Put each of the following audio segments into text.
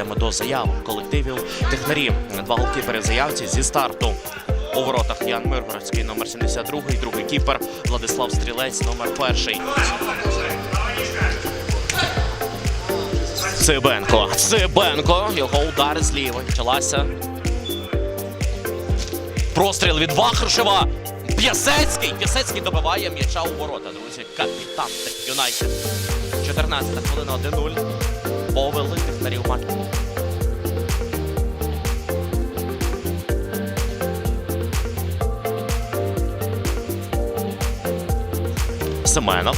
перейдемо до заяв колективів. Технарі два в заявці зі старту. У воротах Ян Миргородський, номер 72, другий кіпер Владислав Стрілець, номер перший. Цибенко. Цибенко. Його удар зліва. Почалася. Простріл від Вахрушева. П'ясецький. П'ясецький добиває м'яча у ворота. Друзі, капітан Юнайтед. 14 хвилина 1-0. Повели технарів матч. Семенов.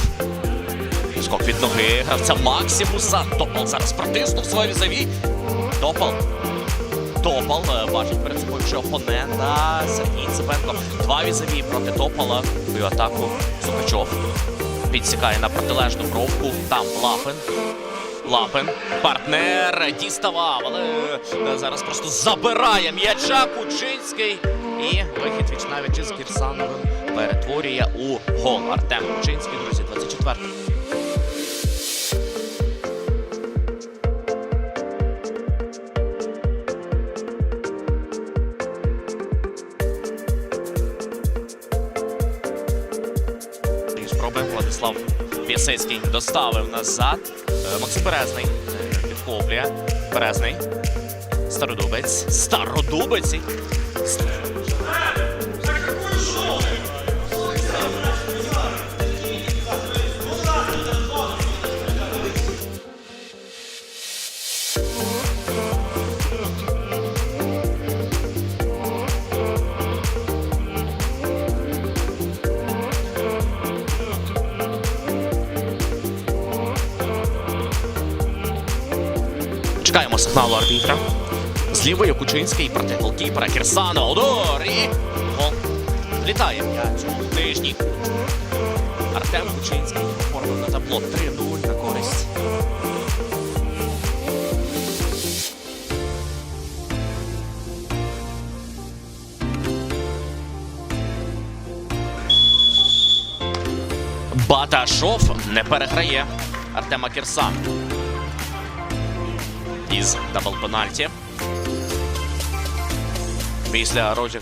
Скок від ноги гравця Максимуса. Топал зараз протиснув своє візаві. Топал. Топал е, бачить перед собою вже опонента Сергій Цибенко. Два візаві проти Топала. Свою атаку Сукачов. Підсікає на протилежну бровку. Там Лапин. Лапин. Партнер діставав, але е, зараз просто забирає м'яча Кучинський. І вихід віч навіть із Кірсановим перетворює у гол. Артем Кучинський, друзі, 24 І спроби Владислав Пісецький доставив назад. Е, Максим Березний е, підхоплює. Березний. Стародубець. Стародубець. Чекаємо сигналу арбітра. З лівої Кучинський проти голкіпера Кірсана. Удар і гол. Літає м'яч у нижній. Артем Кучинський оформив на табло 3-0 на користь. Баташов не переграє Артема Кірсана із дабл пенальті. Після розіграшу